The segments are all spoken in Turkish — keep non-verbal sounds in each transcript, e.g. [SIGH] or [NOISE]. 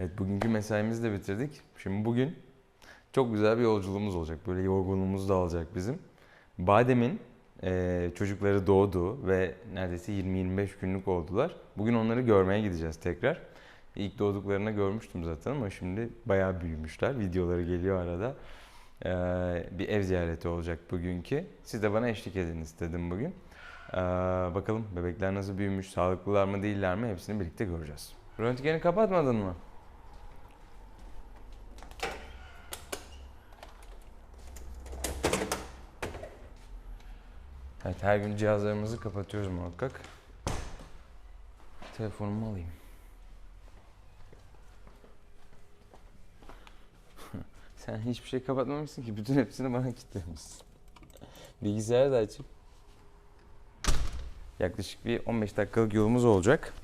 Evet bugünkü mesaimizi de bitirdik. Şimdi bugün çok güzel bir yolculuğumuz olacak. Böyle yorgunluğumuz da alacak bizim. Badem'in eee, çocukları doğdu ve neredeyse 20-25 günlük oldular. Bugün onları görmeye gideceğiz tekrar. İlk doğduklarını görmüştüm zaten ama şimdi bayağı büyümüşler. Videoları geliyor arada. Eee, bir ev ziyareti olacak bugünkü. Siz de bana eşlik edin istedim bugün. Eee, bakalım bebekler nasıl büyümüş, sağlıklılar mı değiller mi hepsini birlikte göreceğiz. Röntgeni kapatmadın mı? Evet her gün cihazlarımızı kapatıyoruz muhakkak. Telefonumu alayım. [LAUGHS] Sen hiçbir şey kapatmamışsın ki. Bütün hepsini bana kilitlemişsin. Bilgisayarı da açıp. Yaklaşık bir 15 dakikalık yolumuz olacak.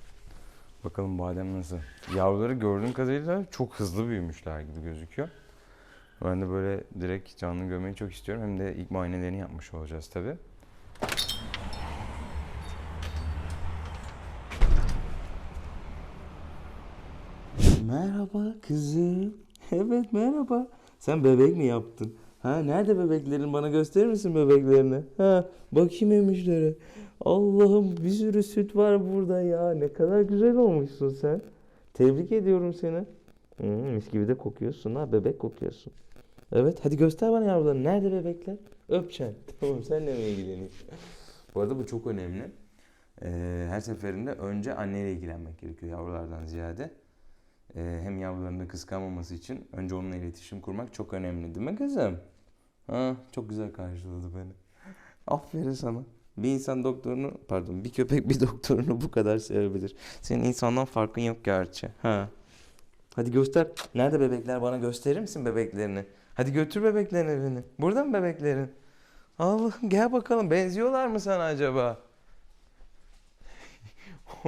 Bakalım badem nasıl. Yavruları gördüğüm kadarıyla çok hızlı büyümüşler gibi gözüküyor. Ben de böyle direkt canlı görmeyi çok istiyorum. Hem de ilk muayenelerini yapmış olacağız tabii. Merhaba kızım. [LAUGHS] Evet merhaba. Sen bebek mi yaptın? Ha nerede bebeklerin? Bana gösterir misin bebeklerini? Ha bakayım emişlere. Allah'ım bir sürü süt var burada ya. Ne kadar güzel olmuşsun sen. Tebrik ediyorum seni. Hmm, mis gibi de kokuyorsun ha. Bebek kokuyorsun. Evet hadi göster bana yavrularını. Nerede bebekler? Öpeceksin. [LAUGHS] Tamam senle mi ilgileneyim? Bu arada bu çok önemli. Ee, her seferinde önce anneyle ilgilenmek gerekiyor yavrulardan ziyade. Ee, hem yavrularını kıskanmaması için önce onunla iletişim kurmak çok önemli değil mi kızım? Ha, çok güzel karşıladı beni. Aferin sana. Bir insan doktorunu, pardon bir köpek bir doktorunu bu kadar sevebilir. Senin insandan farkın yok gerçi. Ha. Hadi göster. Nerede bebekler? Bana gösterir misin bebeklerini? Hadi götür bebeklerini beni. Burada mı bebeklerin? Allah'ım gel bakalım. Benziyorlar mı sana acaba? [LAUGHS]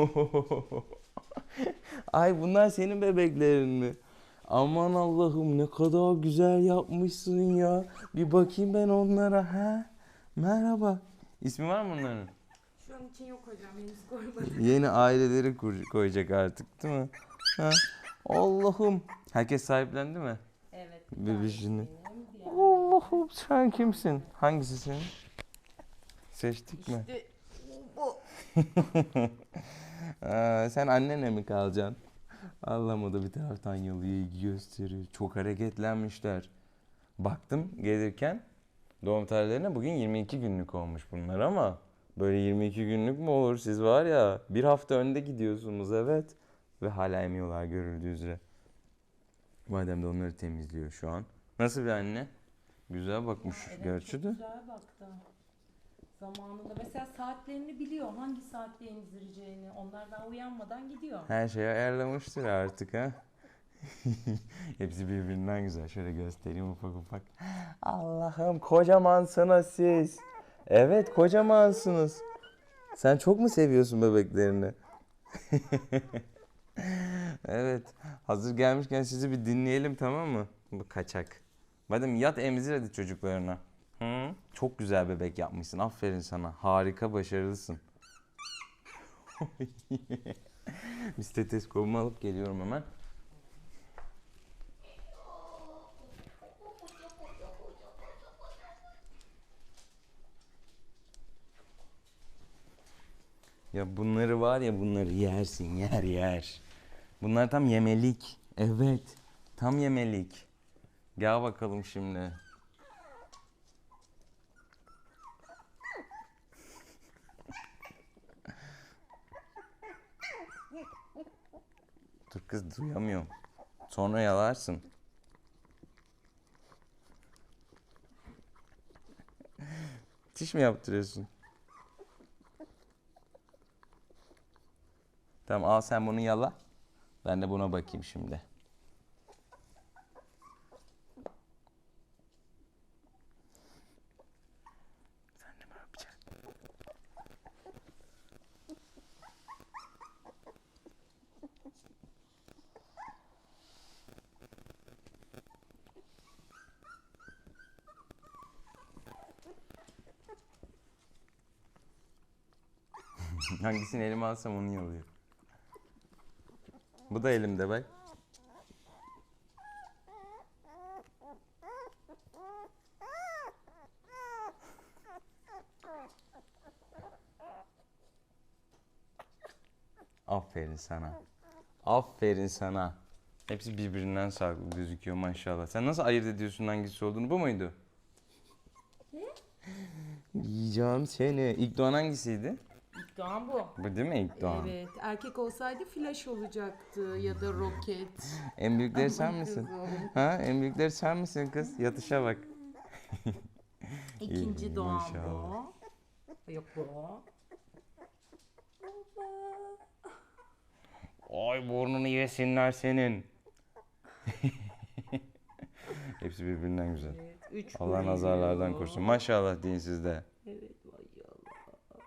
Ay bunlar senin bebeklerin mi? Aman Allah'ım ne kadar güzel yapmışsın ya. Bir bakayım ben onlara ha. Merhaba. İsmi var mı bunların? Şu an için yok hocam henüz koymadım. [LAUGHS] Yeni aileleri kur- koyacak artık değil mi? Ha. Allah'ım. Herkes sahiplendi mi? Evet. Bebişini. Allah'ım sen kimsin? Hangisi senin? Seçtik mi? İşte bu. [LAUGHS] Aa, sen annenle mi kalacaksın? Allah'ım o da bir taraftan ilgi gösteriyor. Çok hareketlenmişler. Baktım gelirken doğum tarihlerine bugün 22 günlük olmuş bunlar ama böyle 22 günlük mü olur? Siz var ya bir hafta önde gidiyorsunuz evet. Ve hala emiyorlar görüldüğü üzere. Madem de onları temizliyor şu an. Nasıl bir anne? Güzel bakmış Evet, gerçi de. güzel baktı. Zamanında mesela saatlerini biliyor. Hangi saatte emzireceğini. Onlar daha uyanmadan gidiyor. Her şeyi ayarlamıştır artık ha. [LAUGHS] Hepsi birbirinden güzel. Şöyle göstereyim ufak ufak. Allah'ım kocamansınız siz. Evet kocamansınız. Sen çok mu seviyorsun bebeklerini? [LAUGHS] evet. Hazır gelmişken sizi bir dinleyelim tamam mı? Bu kaçak. Madem yat emzir hadi çocuklarına. Çok güzel bebek yapmışsın. Aferin sana. Harika başarılısın. [LAUGHS] Bir stetoskopumu alıp geliyorum hemen. Ya bunları var ya bunları yersin yer yer. Bunlar tam yemelik. Evet. Tam yemelik. Gel bakalım şimdi. Dur kız duyamıyorum. Sonra yalarsın. [LAUGHS] Diş mi yaptırıyorsun? Tamam al sen bunu yala. Ben de buna bakayım şimdi. [LAUGHS] Hangisini elime alsam onu yalıyor. Bu da elimde bak. Aferin sana. Aferin sana. Hepsi birbirinden sağlıklı gözüküyor maşallah. Sen nasıl ayırt ediyorsun hangisi olduğunu? Bu muydu? Ne? Yiyeceğim seni. İlk doğan hangisiydi? Doğan bu. Bu değil mi ilk doğan? Evet. Erkek olsaydı flash olacaktı ya da roket. [LAUGHS] En büyükleri sen misin? Kızım. Ha? En büyükleri sen misin kız? Yatışa bak. [LAUGHS] İkinci doğan maşallah. bu. Yok bu. Ay burnunu yesinler senin. [LAUGHS] Hepsi birbirinden güzel. Evet. Üç Allah nazarlardan korusun. Maşallah deyin sizde. Evet vay Allah.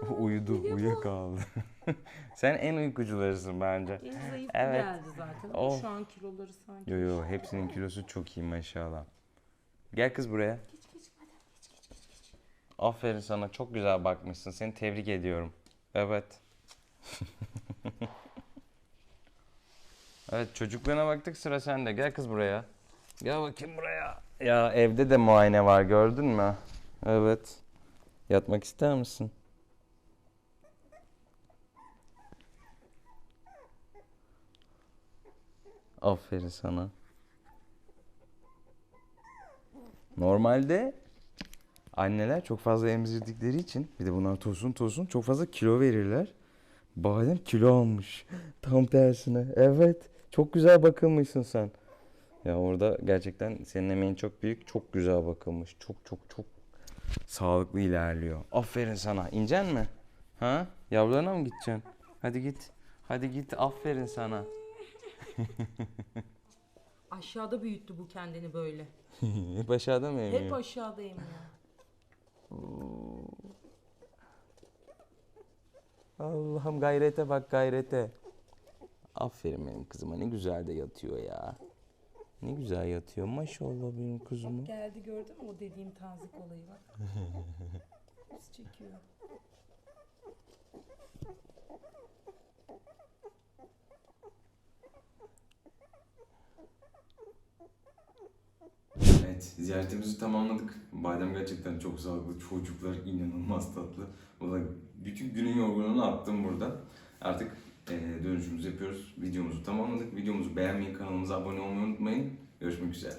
[LAUGHS] Uyudu, uyuyakaldı. [LAUGHS] Sen en uykucularısın bence. En zayıf Evet. geldi zaten. Ama Of. Şu an kiloları sanki. Yo yo hepsinin [LAUGHS] kilosu çok iyi maşallah. Gel kız buraya. Geç geç madem geç geç geç geç. Aferin sana çok güzel bakmışsın. Seni tebrik ediyorum. Evet. evet çocuklarına baktık sıra sende. Gel kız buraya. Gel bakayım buraya. Ya evde de muayene var gördün mü? Evet. Yatmak ister misin? Aferin sana. Normalde anneler çok fazla emzirdikleri için bir de bunlar tosun tosun çok fazla kilo verirler. Badem kilo almış. [LAUGHS] Tam tersine. Evet. Çok güzel bakılmışsın sen. Ya orada gerçekten senin emeğin çok büyük. Çok güzel bakılmış. Çok çok çok sağlıklı ilerliyor. Aferin sana. İncen mi? Ha? Yavrularına mı gideceksin? Hadi git. Hadi git. Aferin sana. [LAUGHS] Aşağıda büyüttü bu kendini böyle. Hep aşağıda mı emiyor? Hep aşağıdayım ya. Allah'ım gayrete bak gayrete. Aferin benim kızıma ne güzel de yatıyor ya. Ne güzel yatıyor maşallah benim kızıma. Geldi gördün mü o dediğim tazik olayı bak. [LAUGHS] Biz çekiyor. Evet, ziyaretimizi tamamladık. Badem gerçekten çok sağlıklı. Çocuklar inanılmaz tatlı. Valla bütün günün yorgunluğunu attım burada. Artık eee dönüşümüzü yapıyoruz. Videomuzu tamamladık. Videomuzu beğenmeyi, kanalımıza abone olmayı unutmayın. Görüşmek üzere.